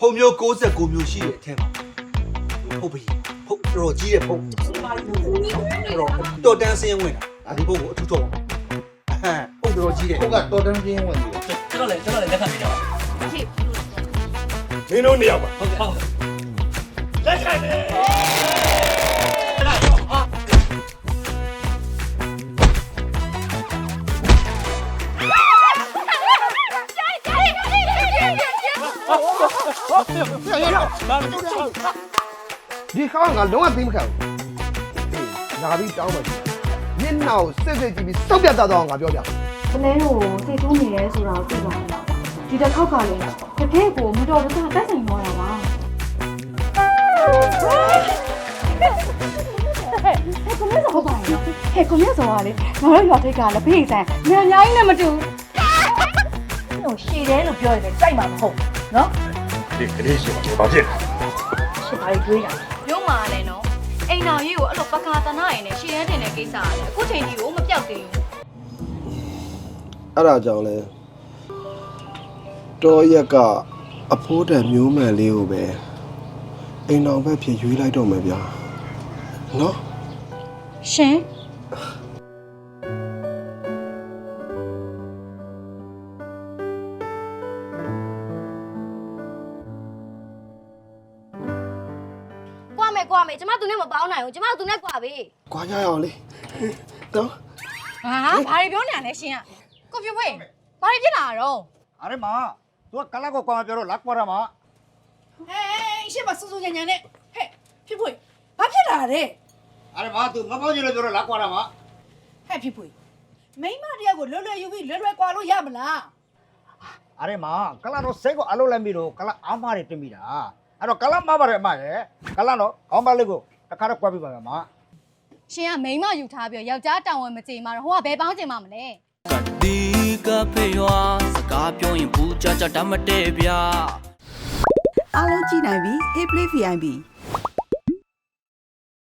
ဖုံမျိုး69မျိုးရှိတဲ့အထက်မှာဖုတ်ပြီဖုတ်တော်တော်ကြီးတဲ့ဖုတ်တော်တော်တန်းစင်းဝင်တာဒီဖုတ်ကိုအထူးတော့ဟမ်ဖုတ်တော်တော်ကြီးတဲ့ဟုတ်ကတော်တန်းချင်းဝင်ပြီကျွန်တော်လည်းကျွန်တော်လည်းလက်ခံပြတော့မင်းတို့နေရာပါဟုတ်ကဲ့ဟုတ်လက်ခံတယ် ဒီခေါင်းကလုံးဝသိမခံဘူးဟေးလာပြီးတောင်းပါမျက်နှာကိုစစ်စစ်ကြည့်ပြီးစောက်ပြတ်သွားအောင်ငါပြောပြကလေးကိုစိတ်ကူးနေရဲဆိုတာကိုသိပါလားဒီတစ်ခေါက်ကလည်းတကယ်ကိုမတော်တဆတက်ဆိုင်သွားတာပါဟဲ့ကိုမြတ်စောပါရဲ့ဟဲ့ကိုမြတ်စောကလေငါတို့ရွာထိတ်ကလည်းဖေးဆန်ညံညာကြီးနဲ့မတူဟိုရှည်တယ်လို့ပြောရတယ်ကြိုက်မှာမဟုတ်နော် ဒီကလေးရှိပါဘာဖြစ်ရှည်ပါလေတွေးတာရုံးမာလည်းနော်အိမ်တော်ကြီးကိုအဲ့လိုပကာတနာရင်နဲ့ရှည်ရဲတင်တဲ့ကိစ္စကလည်းအခုချိန်ကြီးကိုမပြောက်သေးဘူးအဲ့ဒါကြောင့်လဲတော်ရက်ကအဖိုးတန်မျိုးမှန်လေးကိုပဲအိမ်တော်ဘက်ဖြစ်ရွေးလိုက်တော့မယ်ဗျာနော်ရှင် မယ်ကွာမယ်ကျမသူနဲ့မပေါင်းနိုင်ဘူးကျမသူနဲ့ကွာပြီကွာကြရအောင်လေနော်ဟာဘာတွေပြောနေရလဲရှင်ကကိုပြဝေးဘာတွေဖြစ်လာတော့အရေမသူကကလာကိုကွာပြောတော့လက်ကွာရမှာဟဲ့ရှေ့မှာစူးစူးညံညံနဲ့ဟဲ့ဖြစ်ဖွေဘာဖြစ်လာတဲ့အရေမသူငါပေါင်းချင်လို့ပြောတော့လက်ကွာရမှာဟဲ့ဖြစ်ဖွေမိမတရားကိုလွယ်လွယ်ယူပြီးလွယ်လွယ်ကွာလို့ရမလားအရေမကလာတော့စိတ်ကိုအလုံးလိုက်ပြီးတော့ကလာအားမတွေတင်မိတာ အဲ့တော့ကလာမပါတယ်အမရဲ့ကလာတော့ခေါင်းပါလေးကိုတခါတော့ကွာပြပါမယ်မရှင်ကမိန်းမယူထားပြီးယောက်ျားတောင်ဝင်မကြင်မှာတော့ဟိုကဘယ်ပေါင်းကြင်မှာမလဲဒီကဖေးရွာစကားပြောရင်ဘူးကြကြတတ်မတည့်ဗျာအားလုံးကြည့်နိုင်ပြီ Hey Play VIP